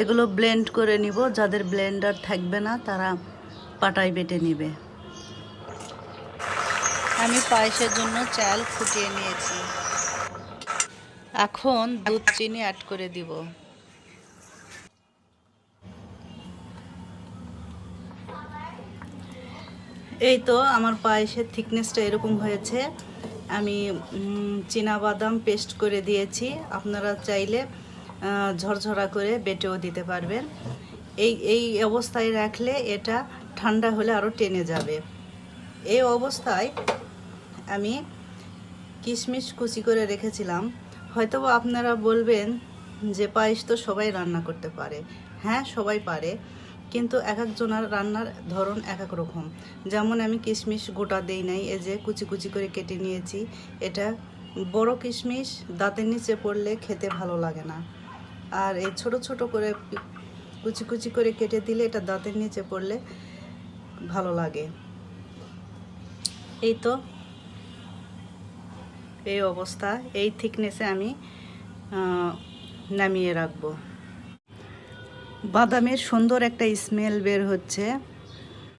এগুলো ব্লেন্ড করে নিব। যাদের ব্লেন্ডার থাকবে না তারা পাটায় বেটে নিবে। আমি পায়েসের জন্য চাল ফুটিয়ে নিয়েছি। এখন দুধ চিনি অ্যাড করে দিব। এই তো আমার পায়েসের থিকনেসটা এরকম হয়েছে। আমি চীনা বাদাম পেস্ট করে দিয়েছি। আপনারা চাইলে ঝরঝরা করে বেটেও দিতে পারবেন। এই এই অবস্থায় রাখলে এটা ঠান্ডা হলে আরও টেনে যাবে। এই অবস্থায় আমি কিশমিশ কুচি করে রেখেছিলাম। হয়তো আপনারা বলবেন যে পায়েস তো সবাই রান্না করতে পারে। হ্যাঁ সবাই পারে। কিন্তু এক একজনের রান্নার ধরন এক এক রকম। যেমন আমি কিশমিশ গোটা দেই নাই, এই যে কুচি কুচি করে কেটে নিয়েছি। এটা বড় কিশমিশ, দাঁতের নিচে পড়লে খেতে ভালো লাগে না। আর এই ছোট ছোট করে কুচি কুচি করে কেটে দিলে এটা দাঁতের নিচে পড়লে ভালো লাগে। এই তো। এই অবস্থা। এই থিকনেসে আমি নামিয়ে রাখব। বাদামের সুন্দর একটা স্মেল বের হচ্ছে।